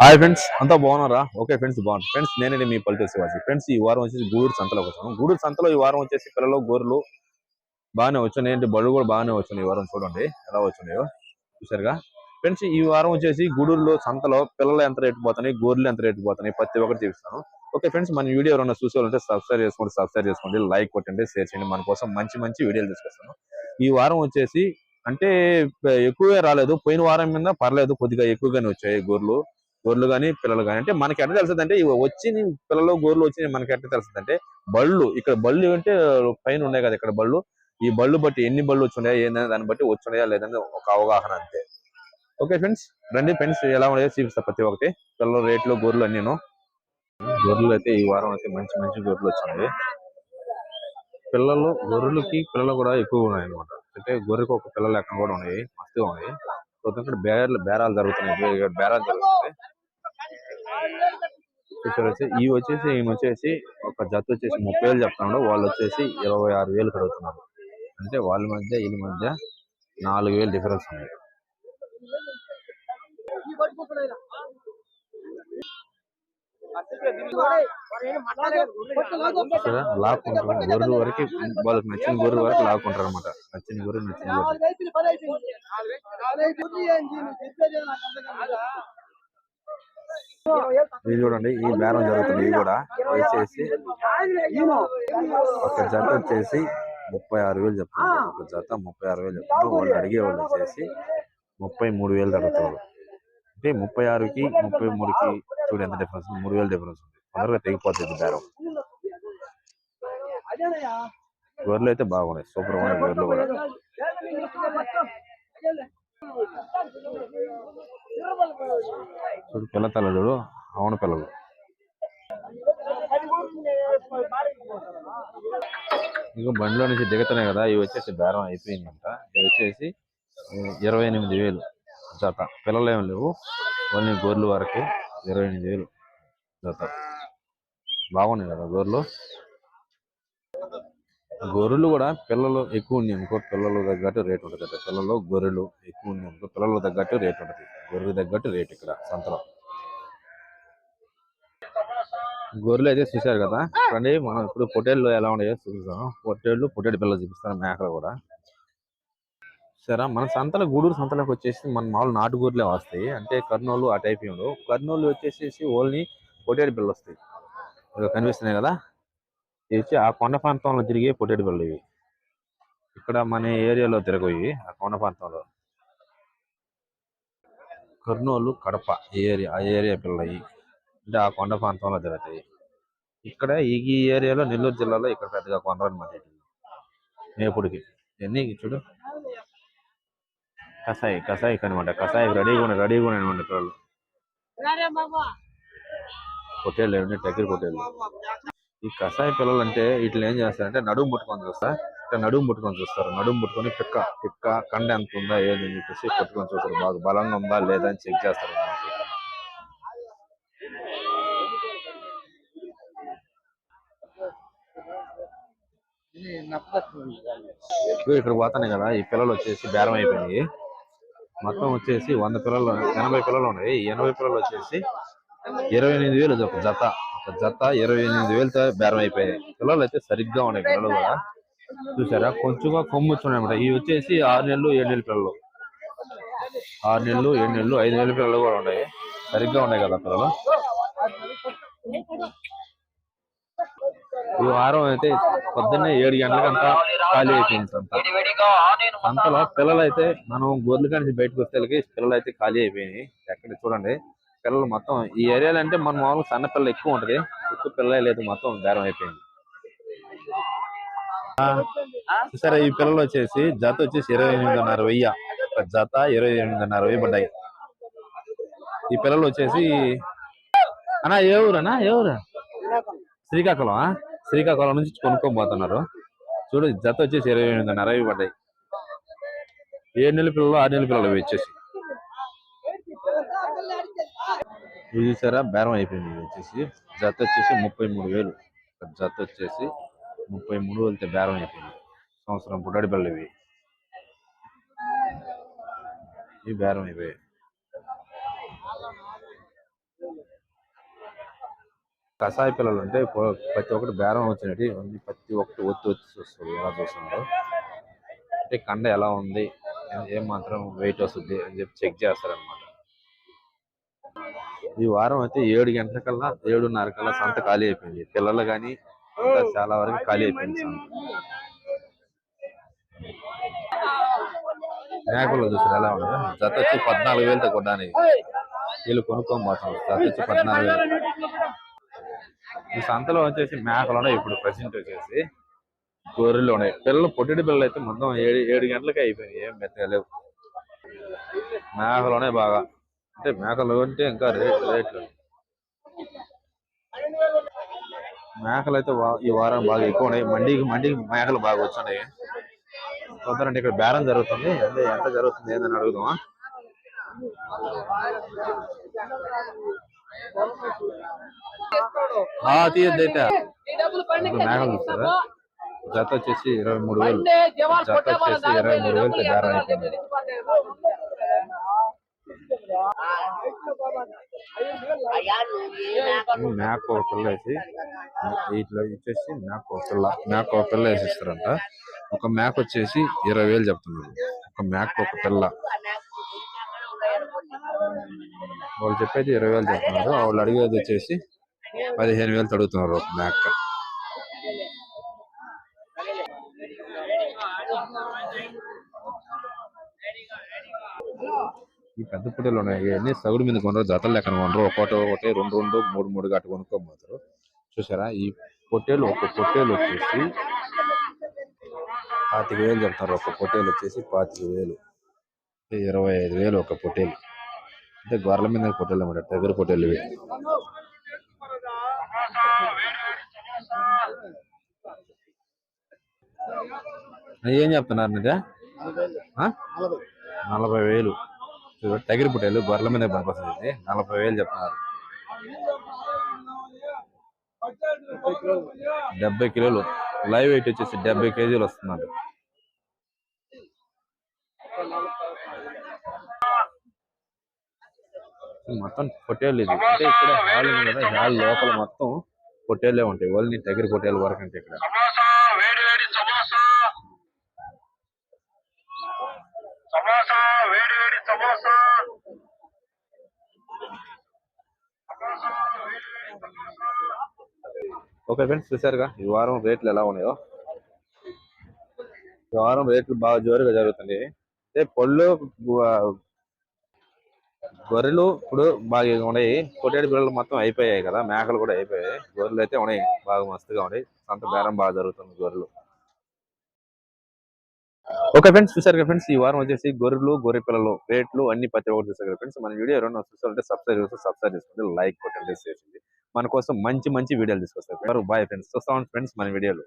Hi friends అంతా బాగున్నారా? Okay friends బాగుంది ఫ్రెండ్స్ నేనే మీ పల్లెటూరు శివాజీ. ఫ్రెండ్స్ ఈ వారం వచ్చేసి గూడూరు సంతలోకి వచ్చాను. గూడూరు సంతలో ఈ వారం వచ్చేసి పిల్లలు గోర్లు బాగానే వచ్చాయి. ఏంటి బళ్ళు కూడా బాగానే వచ్చినాయి ఈ వారం చూడండి. ఎలా వచ్చినాయో చూసారుగా? ఫ్రెండ్స్ ఈ వారం వచ్చేసి గూడూరులో సంతలో పిల్లలు ఎంత రేటు పోతున్నాయి గోర్లు ఎంత రేటు పోతున్నాయి ప్రతి ఒక్కటి చూపిస్తాను. ఓకే ఫ్రెండ్స్ మన వీడియో ఎవరైనా చూసేవాలంటే సబ్స్క్రైబ్ చేసుకోండి సబ్స్క్రైబ్ చేసుకోండి లైక్ కొట్టండి షేర్ చేయండి. మన కోసం మంచి మంచి వీడియోలు తీసుకొస్తాను. ఈ వారం వచ్చేసి అంటే ఎక్కువే రాలేదు. పోయిన వారం మీద పర్లేదు కొద్దిగా ఎక్కువగానే వచ్చాయి గోర్లు గొర్రెలు కానీ పిల్లలు కానీ అంటే మనకి ఎట్లా తెలుస్తుంది అంటే వచ్చి పిల్లలు గొర్రెలు వచ్చి మనకి ఎట్లా తెలుస్తుంది అంటే బళ్ళు ఇక్కడ బళ్ళు అంటే పైన ఉన్నాయి కదా ఇక్కడ బళ్ళు. ఈ బళ్ళు బట్టి ఎన్ని బళ్ళు వచ్చున్నాయా ఏందని దాన్ని బట్టి వచ్చున్నాయా లేదని ఒక అవగాహన అంతే. ఓకే ఫ్రెండ్స్ రండి ఫ్రెండ్స్ ఎలా ఉన్నాయో చూపిస్తా ప్రతి ఒక్కటి. పిల్లల రేట్లు గొర్రెలు అన్నీను. గొర్రెలు అయితే ఈ వారం అయితే మంచి మంచి గొర్రెలు వచ్చినాయి. పిల్లలు గొర్రెలకి పిల్లలు కూడా ఎక్కువ ఉన్నాయి అనమాట అంటే గొర్రెకి ఒక పిల్లలు లెక్కన కూడా ఉన్నాయి మస్తుగా ఉన్నాయి. ఇక్కడ బేరాలు బేరాలు జరుగుతున్నాయి. బేరాలు జరుగుతున్నాయి. చూసారు వచ్చి ఈ వచ్చేసి ఈయన వచ్చేసి ఒక జత వచ్చేసి ముప్పై వేలు చెప్తున్నాడు వాళ్ళు వచ్చేసి ఇరవై ఆరు వేలు కడుగుతున్నారు అంటే వాళ్ళ మధ్య వీళ్ళ మధ్య నాలుగు వేలు డిఫరెన్స్ ఉంది చూసారా? లాక్కుంటారు గొర్రెల వరకు వాళ్ళకి నచ్చిన గొర్రెల వరకు లాక్కుంటారు అనమాట నచ్చిన గొర్రె నచ్చిన గొర్రె ఇది చూడండి ఈ బేరం జరుగుతుంది ఇది కూడా వచ్చేసి ఒక జత వచ్చేసి ముప్పై ఆరు వేలు చెప్తున్నారు ఒక జత ముప్పై ఆరు వేలు చెప్తున్నారు వాళ్ళు అడిగే వాళ్ళు వచ్చేసి ముప్పై మూడు వేలు తగ్గుతారు. అంటే ముప్పై ఆరుకి ముప్పై మూడుకి చూడు ఎంత డిఫరెన్స్ మూడు వేలు డిఫరెన్స్ ఉంది. తొందరగా తెగిపోతుంది బేరం. గొర్రెలు అయితే బాగున్నాయి. సూపర్ ఉన్నాయి గొర్రెలు కూడా. చూడు పిల్ల తల్ల చూడు అవును పిల్లలు. ఇంకా బండిలో నుంచి దిగుతున్నాయి కదా ఇవి వచ్చేసి బేరం అయిపోయిందంట. ఇవి వచ్చేసి ఇరవై ఎనిమిది వేలు జత. పిల్లలు ఏమి లేవు. ఓన్లీ గోర్లు వరకు ఇరవై ఎనిమిది వేలు జత. బాగున్నాయి కదా గోర్లు? గొర్రెలు కూడా పిల్లలు ఎక్కువ ఉన్నాయి అనుకో పిల్లలు తగ్గట్టు రేట్ ఉంటుంది కదా. పిల్లలు గొర్రెలు ఎక్కువ ఉన్నాయి అనుకో పిల్లలు తగ్గట్టు రేట్ ఉంటుంది. గొర్రెలు తగ్గట్టు రేట్ ఇక్కడ సంతలో. గొర్రెలు అయితే చూశారు కదా. రండి మనం ఇప్పుడు పొట్టేళ్ళు ఎలా ఉన్నాయో చూపిస్తాం పొట్టేళ్ళు పొట్టేడు పిల్లలు చూపిస్తాను మేకలు కూడా. సరే మన సంతలో గూడూరు సంతలోకి వచ్చేసి మన మామూలు నాటు గొర్రెలే వస్తాయి. అంటే కర్నూలు ఆ టైప్ ఉండవు. కర్నూలు వచ్చేసి ఓన్లీ పొట్టేడు పిల్లలు వస్తాయి. కనిపిస్తున్నాయి కదా. ఇవి వచ్చి ఆ కొండ ప్రాంతంలో తిరిగే పొట్టేడు పిల్లలు ఇవి. ఇక్కడ మన ఏరియాలో తిరగవి ఆ కొండ ప్రాంతంలో. కర్నూలు కడప ఏరియా ఆ ఏరియా పిల్లలు అంటే ఆ కొండ ప్రాంతంలో తిరుగుతాయి. ఇక్కడ ఈ ఏరియాలో నెల్లూరు జిల్లాలో ఇక్కడ పెద్దగా కొనరు అనమాట మేపుడికి ఎన్ని చూడు? కసాయి కసాయి అనమాట కసాయి రెడీగా ఉన్నాయి రెడీగా ఉన్నాయి అనమాట పిల్లలు. పొట్టేళ్ళు దగ్గర పొట్టేళ్ళు. ఈ కషాయ పిల్లలు అంటే వీటిని ఏం చేస్తారంటే నడుము పుట్టుకొని చూస్తా. ఇట్లా నడుము పుట్టుకొని చూస్తారు. నడుము పుట్టుకొని పిక్క పిక్క కండ ఎంత ఉందా అని చెప్పేసి పట్టుకొని చూస్తారు. బాగా బలంగా ఉందా లేదా అని చెక్ చేస్తారు. ఇక్కడ పోతున్నాయి కదా. ఈ పిల్లలు వచ్చేసి బేరం అయిపోయినాయి. మొత్తం వచ్చేసి వంద పిల్లలు ఎనభై పిల్లలు ఉన్నాయి. ఎనభై పిల్లలు వచ్చేసి ఇరవై ఎనిమిది వేలు ఒక జత. జత. ఇరవై ఎనిమిది వేలతో బేరం అయిపోయాయి. పిల్లలు అయితే సరిగ్గా ఉన్నాయి పిల్లలు కూడా. చూసారా? కొంచెంగా కొమ్ము వచ్చి అనమాట ఇవి వచ్చేసి ఆరు నెలలు ఏడు నెలల పిల్లలు. ఆరు నెలలు ఏడు నెలలు ఐదు నెలల పిల్లలు కూడా ఉన్నాయి. సరిగ్గా ఉన్నాయి కదా పిల్లలు? ఈ వారం అయితే పొద్దున్నే ఏడు గంటలకంతా ఖాళీ అయిపోయింది సంత. సంతలో పిల్లలు అయితే మనం గోర్లు కానీ బయటకు వస్తే పిల్లలు అయితే ఖాళీ అయిపోయినాయి. ఎక్కడ చూడండి. పిల్లలు మొత్తం ఈ ఏరియాలో అంటే మన మామూలు సన్న పిల్లలు ఎక్కువ ఉంటది. ఎక్కువ పిల్లలే లేదు మొత్తం బేరం అయిపోయింది. ఆ, ఈ పిల్లలు వచ్చేసి జత వచ్చేసి ఇరవై ఎనిమిదిన్నర వెయ్యి. ఒక జత ఇరవై ఎనిమిదిన్నర వెయ్యి పడ్డాయి. ఈ పిల్లలు వచ్చేసి అన్నా ఏ ఊరు అన్నా ఏ ఊరు? శ్రీకాకుళం శ్రీకాకుళం నుంచి కొనుక్కోబోతున్నారు చూడు జత వచ్చేసి ఇరవై ఎనిమిదిన్నర వెయ్యి పడ్డాయి. ఏడు నెలల పిల్లలు ఆరు నెలల పిల్లలు వచ్చేసి. ఇది చూసారా? బేరం అయిపోయింది ఇది వచ్చేసి. జత వచ్చేసి ముప్పై మూడు వేలు. జత వచ్చేసి ముప్పై మూడు వేలతో బేరం అయిపోయింది. సంవత్సరం పుట్టాడి పిల్లలు ఇవి. ఇవి బేరం అయిపోయాయి. కషాయ పిల్లలు అంటే ప్రతి ఒక్కటి బేరం వచ్చినట్టు ప్రతి ఒక్కటి ఒత్తి వచ్చి వస్తుంది. ఎలా చూస్తుందో అంటే కండ ఎలా ఉంది? ఏ- ఏం మాత్రం వెయిట్ వస్తుంది అని చెప్పి చెక్ చేస్తారనమాట ఈ వారం అయితే ఏడు గంటల కల్లా ఏడున్నర కల్లా సంత ఖాళీ అయిపోయింది. పిల్లలు కానీ ఇంకా చాలా వరకు ఖాళీ అయిపోయింది సంత. మేకలు చూసారు ఎలా ఉంది? జత వచ్చి పద్నాలుగు వేలతో కొట్టడానికి వీళ్ళు కొనుక్కొని పోతాం. జత వచ్చి పద్నాలుగు వేలు. ఈ సంతలో వచ్చేసి మేకలు ఉన్నాయి. ఇప్పుడు ప్రజెంట్ వచ్చేసి గొర్రెలు ఉన్నాయి. పిల్లలు పొట్టిడి పిల్లలు అయితే మొత్తం ఏడు ఏడు గంటలకే అయిపోయినాయి. ఏం మెత్తగా లేవు. మేకలు ఉన్నాయి బాగా. అంటే మేకలు అంటే ఇంకా రేట్ రేట్లు. మేకలు అయితే వా- ఈ వారం బాగా ఎక్కువ ఉన్నాయి మండికి మండికి మేకలు బాగా వచ్చున్నాయి చూద్దారంటే ఇక్కడ బేరం జరుగుతుంది. అంటే ఎంత జరుగుతుంది ఏందని అడుగుదామా? ఆ, అయితే. మేకలు చూస్తారా? జత వచ్చేసి ఇరవై మూడు వేలు. జత వచ్చేసి ఇరవై మూడు వేలు బేరం అయిపోయింది. మేక ఒక పిల్ల వేసి ఇట్లా ఇచ్చేసి మేక ఒక పిల్ల మేక ఒక పిల్ల వేసి ఇస్తారంట ఒక మేక వచ్చేసి ఇరవై వేలు చెప్తున్నారు. ఒక మేక ఒక పిల్ల వాళ్ళు చెప్పేది ఇరవై వేలు చెప్తున్నారు. వాళ్ళు అడిగేది వచ్చేసి పదిహేను వేలు తడుగుతున్నారు ఒక మేక పెద్ద పొట్టేలు ఉన్నాయి. ఇవన్నీ సగుడు మీద కొనరు జతలు లెక్కన కొనరు. ఒకటి ఒకటి రెండు రెండు మూడు మూడు గట్టు కొనుక్కోబోతారు. చూసారా? ఈ పొట్టేలు ఒక పొట్టేలు వచ్చేసి పాతిక వేలు చెప్తారు. ఒక పొట్టేలు వచ్చేసి పాతిక వేలు. ఇరవై ఐదు వేలు ఒక పొట్టేలు. అంటే గొర్రెల మీద పొట్టేలు అన్నమాట. దగ్గర పొట్టేలు ఇవి. ఏం చెప్తున్నారు నిజా నలభై వేలు. టైగర్ పుట్టేలు గొర్రెల మీద పనికొస్తుంది నలభై వేలు చెప్తున్నారు. డెబ్బై కిలోలు. లైవ్ వెయిట్ వచ్చేసి డెబ్బై కేజీలు వస్తున్నారు మొత్తం పొట్టేళ్ళు ఇది. అంటే ఇక్కడ హాల్ ఉంది కదా హాల్ లోపల మొత్తం పొట్టేలే ఉంటాయి. ఓన్లీ టైగర్ పొట్టేలు వరకు అంటే ఇక్కడ. ఓకే ఫ్రెండ్స్ చూసారుగా ఈ వారం రేట్లు ఎలా ఉన్నాయో? ఈ వారం రేట్లు బాగా జోరుగా జరుగుతుంది అంటే పళ్ళు గొర్రెలు ఇప్పుడు బాగా ఉన్నాయి. పొట్టేడు పిల్లలు మొత్తం అయిపోయాయి కదా. మేకలు కూడా అయిపోయాయి. గొర్రెలు అయితే ఉన్నాయి. బాగా మస్తుగా ఉన్నాయి. సంత బేరం బాగా జరుగుతుంది గొర్రెలు. ఓకే ఫ్రెండ్స్ చూసారు కదా ఫ్రెండ్స్ ఈ వారం వచ్చేసి గొర్రెలు గొర్రె పిల్లలు రేట్లు అన్ని ప్రతి ఒక్కటి చూసారు కదా ఫ్రెండ్స్. మన వీడియో ఎవరైనా చూసారంటే సబ్స్క్రైబ్ చేస్తే సబ్స్క్రైబ్ చేసుకోండి లైక్ కొట్టండి చేసింది. మన కోసం మంచి మంచి వీడియోలు తీసుకొస్తారు. బాయ్ ఫ్రెండ్స్ చూస్తాం ఫ్రెండ్స్ మన వీడియోలు.